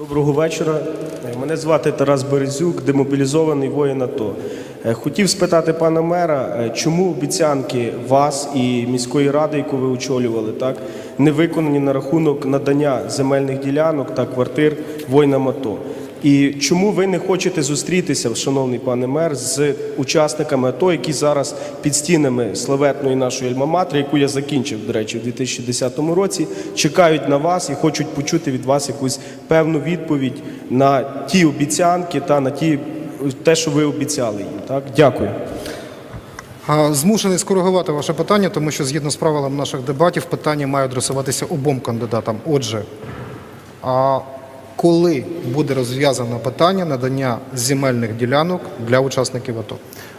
Доброго вечора. Мене звати Тарас Березюк, демобілізований воїн АТО. Е, Хотів спитати пана мера, е, чому обіцянки вас і міської ради, яку ви очолювали, так не виконані на рахунок надання земельних ділянок та квартир воїнам АТО? І чому ви не хочете зустрітися, шановний пане мер, з учасниками АТО, які зараз під стінами славетної нашої альма-матери, яку я закінчив, до речі, в 2010 році, чекають на вас і хочуть почути від вас якусь певну відповідь на ті обіцянки та на ті те, що ви обіцяли їм. Так, дякую. Змушений скоригувати ваше питання, тому що згідно з правилами наших дебатів питання має адресуватися обом кандидатам. Отже, коли буде розв'язано питання надання земельних ділянок для учасників АТО?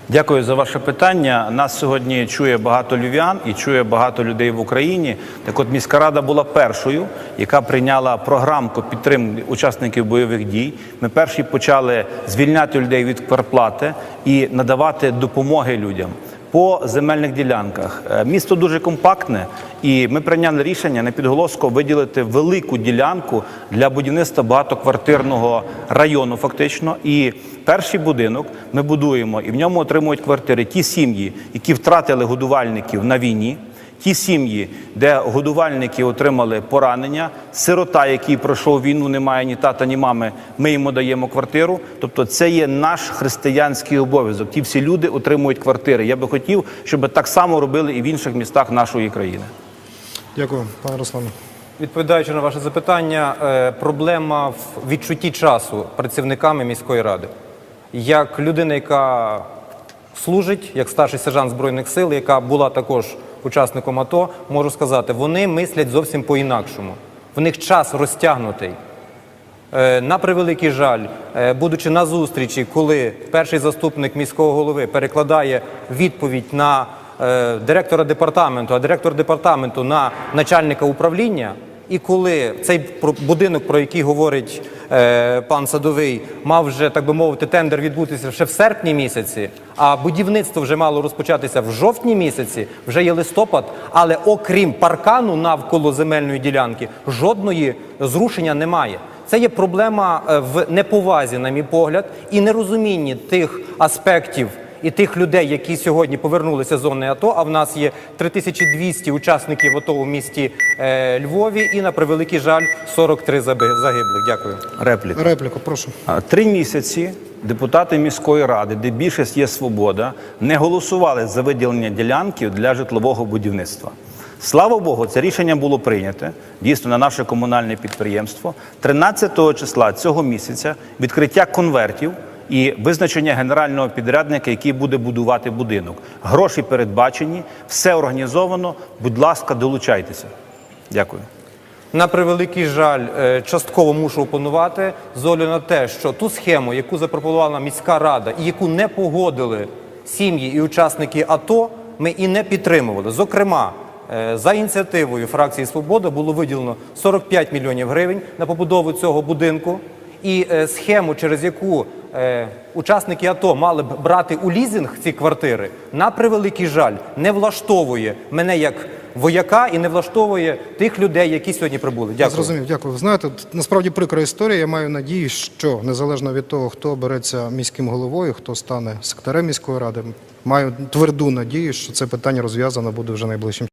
Дякую за ваше питання. Нас сьогодні чує багато львів'ян і чує багато людей в Україні. Так от міська рада була першою, яка прийняла програмку підтримки учасників бойових дій. Ми перші почали звільняти людей від кварплати і надавати допомоги людям. По земельних ділянках Е, місто дуже компактне, і ми прийняли рішення на підголоску виділити велику ділянку для будівництва багатоквартирного району. Фактично, і перший будинок ми будуємо, і в ньому отримують квартири ті сім'ї, які втратили годувальників на війні. Ті сім'ї, де годувальники отримали поранення, сирота, який пройшов війну, не має ні тата, ні мами, ми йому даємо квартиру. Тобто, це є наш християнський обов'язок. Ті всі люди отримують квартири. Я би хотів, щоб так само робили і в інших містах нашої країни. Дякую, пане Руслане. Відповідаючи на ваше запитання, е, проблема в відчутті часу працівниками міської ради. Як людина, яка служить, як старший сержант Збройних сил, яка була також учасником АТО, можу сказати, вони мислять зовсім по-інакшому. В них час розтягнутий. Е, На превеликий жаль, е, будучи на зустрічі, коли перший заступник міського голови перекладає відповідь на е, директора департаменту, а директор департаменту на начальника управління, і коли цей будинок, про який говорить пан Садовий, мав вже так би мовити тендер відбутися ще в серпні місяці, а будівництво вже мало розпочатися в жовтні місяці, вже є листопад, але окрім паркану навколо земельної ділянки, жодної зрушення немає. Це є проблема е, в неповазі, на мій погляд, і нерозумінні тих аспектів і тих людей, які сьогодні повернулися з зони АТО. А в нас є 3200 учасників АТО у місті е, Львові, і на превеликий жаль, 43 загиблих. Дякую. Репліка. Репліку, прошу. Три місяці депутати міської ради, де більшість є свобода, не голосували за виділення ділянки для житлового будівництва. Слава Богу, це рішення було прийняте дійсно на наше комунальне підприємство. 13 числа цього місяця відкриття конвертів і визначення генерального підрядника, який буде будувати будинок. Гроші передбачені, все організовано. Будь ласка, долучайтеся. Дякую. На превеликий жаль, е, частково мушу опонувати з огляду на те, що ту схему, яку запропонувала міська рада і яку не погодили сім'ї і учасники АТО, ми і не підтримували. Зокрема, е, за ініціативою фракції Свобода було виділено 45 мільйонів гривень на побудову цього будинку. І е, схему, через яку е, учасники АТО мали б брати у лізинг ці квартири, на превеликий жаль, не влаштовує мене як вояка і не влаштовує тих людей, які сьогодні прибули. Я Дякую. зрозумів, дякую. Знаєте, насправді прикра історія. Я маю надію, що незалежно від того, хто береться міським головою, хто стане секретарем міської ради, маю тверду надію, що це питання розв'язано буде вже найближчим